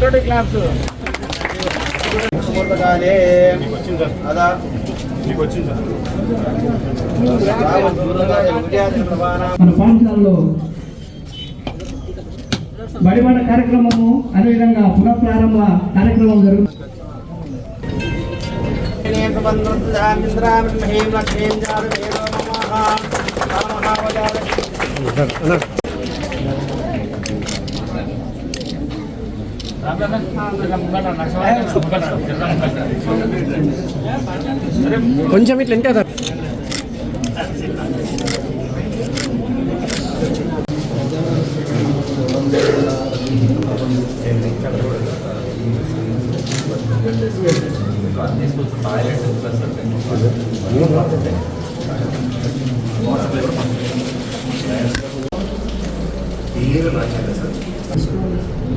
Claps. ముహూర్తకాలే అదా మన పాఠశాలలో బడిబడ కార్యక్రమము అదేవిధంగా పునఃప్రారంభ కార్యక్రమం జరుగుతుంది కొంచెం ఇట్లా ఇంకా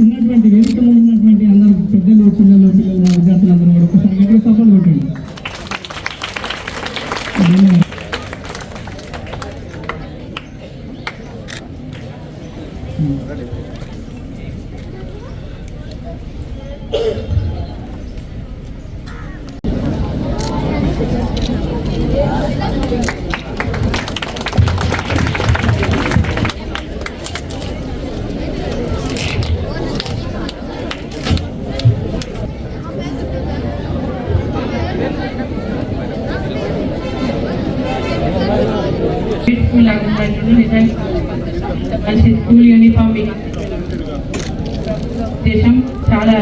ఉన్నటువంటి వేదిక ముందు ఉన్నటువంటి అందరు పెద్దలు పిల్లలు పిల్లలు మా విద్యార్థులందరూ కూడా ఒకసారి గట్టిగా సపోర్ట్ కొట్టండి ధన్యవాదాలు. యూనిఫామ్ దేశం చాలా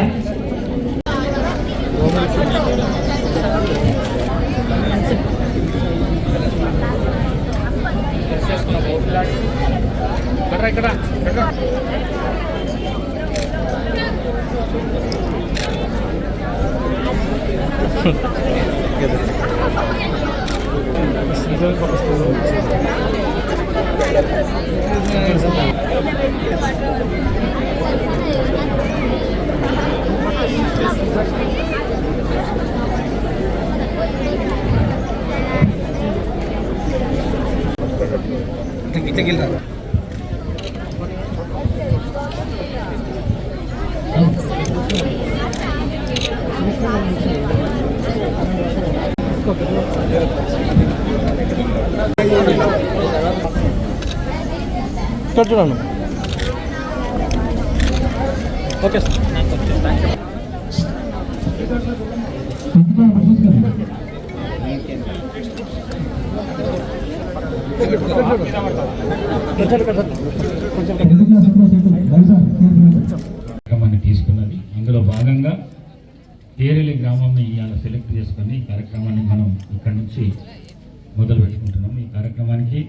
ఇక్కడ ఇక్కడ చూడండి ఓకే సార్ అంతా నమస్కారం. కార్యక్రమాన్ని తీసుకున్నది. అందులో భాగంగా తేరెలి గ్రామాన్ని ఇవాళ సెలెక్ట్ చేసుకొని ఈ కార్యక్రమాన్ని మనం ఇక్కడ నుంచి మొదలు పెట్టుకుంటున్నాం ఈ కార్యక్రమానికి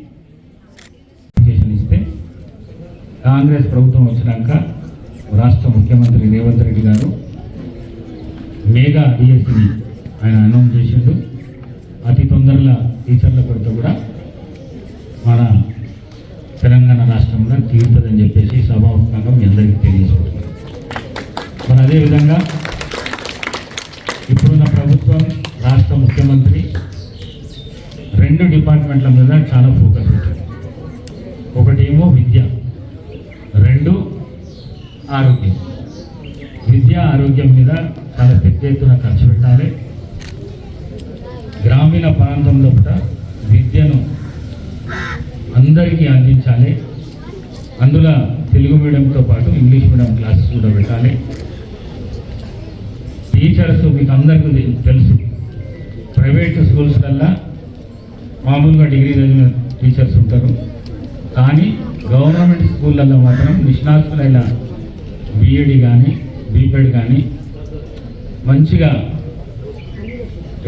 అప్లికేషన్ ఇస్తే కాంగ్రెస్ ప్రభుత్వం వచ్చినాక రాష్ట్ర ముఖ్యమంత్రి రేవంత్ రెడ్డి గారు మేఘా డిఎస్సిని ఆయన అనౌన్స్ చేసిండు. అతి తొందరలో టీచర్ల కొరత కూడా మన తెలంగాణ రాష్ట్రంలో తీరుతుందని చెప్పేసి సభాముఖంగా మీ అందరికీ తెలియజేసుకుంటున్నాను మరి అదేవిధంగా ఇప్పుడున్న ప్రభుత్వం రాష్ట్ర ముఖ్యమంత్రి రెండు డిపార్ట్మెంట్ల మీద చాలా ఫోకస్ పెట్టారు. ఒకటేమో విద్య రెండు ఆరోగ్యం. విద్య ఆరోగ్యం మీద చాలా పెద్ద ఎత్తున ఖర్చు పెట్టాలి. గ్రామీణ ప్రాంతంలో కూడా విద్యను అందరికీ అందించాలి. అందులో తెలుగు మీడియంతో పాటు ఇంగ్లీష్ మీడియం క్లాసెస్ కూడా పెట్టాలి. టీచర్స్ మీకు అందరికీ తెలుసు. ప్రైవేట్ స్కూల్స్ కల్లా మామూలుగా డిగ్రీ చదివిన టీచర్స్ ఉంటారు. కానీ గవర్నమెంట్ స్కూళ్ళల్లో మాత్రం నిష్ణాతులైన బీఈడి కానీ బీపెడ్ కానీ మంచిగా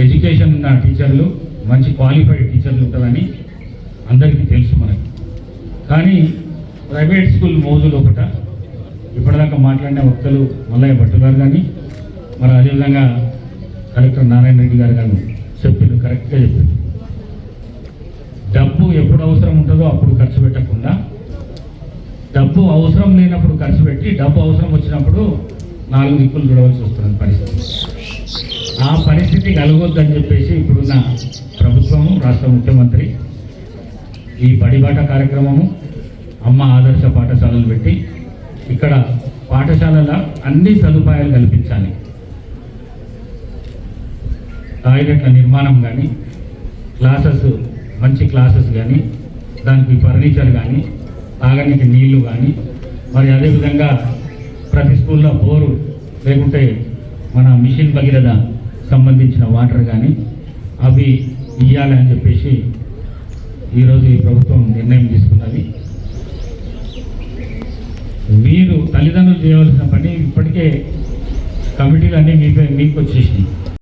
ఎడ్యుకేషన్ ఉన్న టీచర్లు మంచి క్వాలిఫైడ్ టీచర్లు ఉంటారని అందరికీ తెలుసు మనకి. కానీ ప్రైవేట్ స్కూల్ మోజులు ఒకట ఇప్పటిదాకా మాట్లాడిన వక్తలు మల్లయ్య భట్టు గారు కానీ మరి అదేవిధంగా కలెక్టర్ నారాయణ రెడ్డి గారు కానీ చెప్పిండు కరెక్ట్గా చెప్పిండు డబ్బు ఎప్పుడు అవసరం ఉంటుందో అప్పుడు ఖర్చు పెట్టకుండా డబ్బు అవసరం లేనప్పుడు ఖర్చు పెట్టి డబ్బు అవసరం వచ్చినప్పుడు నాలుగు దిక్కులు చూడవలసి వస్తుంది పరిస్థితి. ఆ పరిస్థితి కలగొద్దని చెప్పేసి ఇప్పుడున్న ప్రభుత్వము రాష్ట్ర ముఖ్యమంత్రి ఈ బడిబాట కార్యక్రమము అమ్మ ఆదర్శ పాఠశాలలు పెట్టి ఇక్కడ పాఠశాలల అన్ని సదుపాయాలు కల్పించాలి. టాయిలెట్ల నిర్మాణం కానీ క్లాసెస్ మంచి క్లాసెస్ కానీ దానికి ఫర్నిచర్ కానీ తాగడానికి నీళ్ళు కానీ మరి అదేవిధంగా ప్రతి స్కూల్లో బోరు లేకుంటే మన మిషన్ భగీరథ సంబంధించిన వాటర్ కానీ అవి ఇవ్వాలి అని చెప్పేసి ఈరోజు ఈ ప్రభుత్వం నిర్ణయం తీసుకున్నది. మీరు తల్లిదండ్రులు చేయవలసిన పని ఇప్పటికే కమిటీలు అన్నీ మీ మీకు వచ్చేసినాయి